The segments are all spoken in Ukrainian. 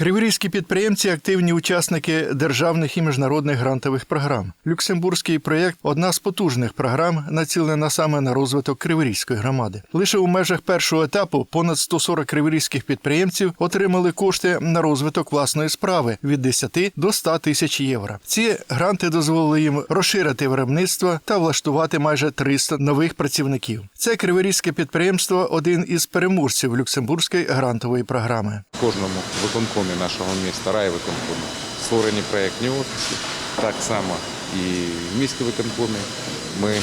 Криворізькі підприємці активні учасники державних і міжнародних грантових програм. Люксембурзький проєкт одна з потужних програм, націлена саме на розвиток Криворізької громади. Лише у межах першого етапу понад 140 криворізьких підприємців отримали кошти на розвиток власної справи від 10 до 100 тисяч євро. Ці гранти дозволили їм розширити виробництво та влаштувати майже 300 нових працівників. Це криворізьке підприємство один із переможців Люксембурзької грантової програми. Кожному виконкомі нашого міста, райвиконкомі, створені проєктні офіси. Так само і в міській виконкомі ми е,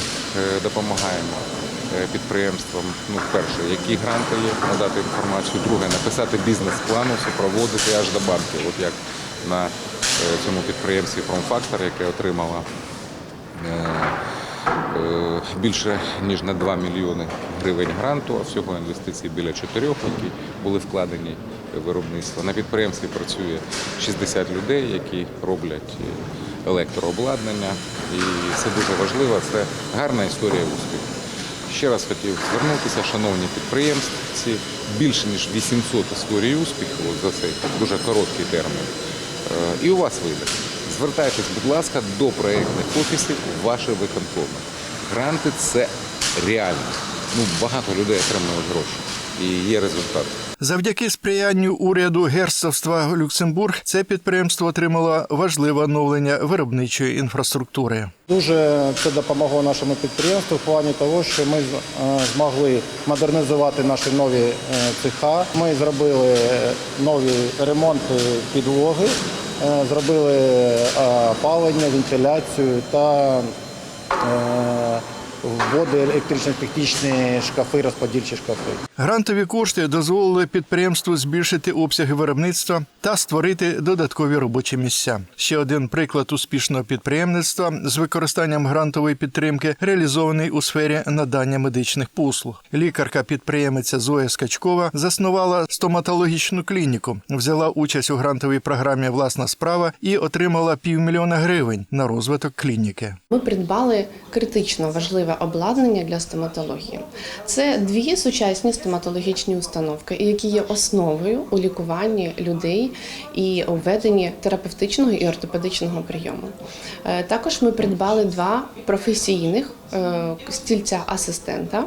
допомагаємо е, підприємствам, ну, перше, які гранти є, надати інформацію, друге, написати бізнес-план, супроводити аж до банків, от як на е, цьому підприємстві Промфактор, яке отримало більше ніж на 2 мільйони гривень гранту, а всього інвестицій біля 4, які були вкладені в виробництво. На підприємстві працює 60 людей, які роблять е, електрообладнання. І це дуже важливо, це гарна історія успіху. Ще раз хотів звернутися, шановні підприємці, більше ніж 800 історій успіху за цей дуже короткий термін. Е, І у вас вийде. Звертайтесь, будь ласка, до проєктних офісів вашої виконкоми. Гранти це реально. Ну, багато людей отримують гроші і є результат. Завдяки сприянню уряду герцогства Люксембург це підприємство отримало важливе оновлення виробничої інфраструктури. Дуже це допомогло нашому підприємству в плані того, що ми е, змогли модернізувати наші нові е, цеха. Ми зробили е, нові ремонти підлоги, зробили е, опалення, вентиляцію та е, вводи електрично-технічні шкафи, розподільчі шкафи. Грантові кошти дозволили підприємству збільшити обсяги виробництва та створити додаткові робочі місця. Ще один приклад успішного підприємництва з використанням грантової підтримки реалізований у сфері надання медичних послуг. Лікарка-підприємиця Зоя Скачкова заснувала стоматологічну клініку, взяла участь у грантовій програмі Власна справа і отримала півмільйона гривень на розвиток клініки. Ми придбали критично важливе обладнання для стоматології. Це дві сучасні стоматологічні установки, які є основою у лікуванні людей і введенні терапевтичного і ортопедичного прийому. Е, Також ми придбали два професійних е, стільця асистента.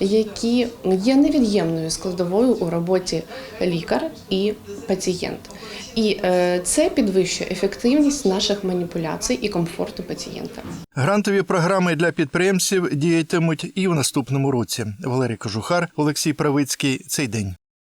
Які є невід'ємною складовою у роботі лікар і пацієнт, і е, це підвищує ефективність наших маніпуляцій і комфорту пацієнта. Грантові програми для підприємців діятимуть і в наступному році. Валерій Кожухар, Олексій Правицький. Цей день.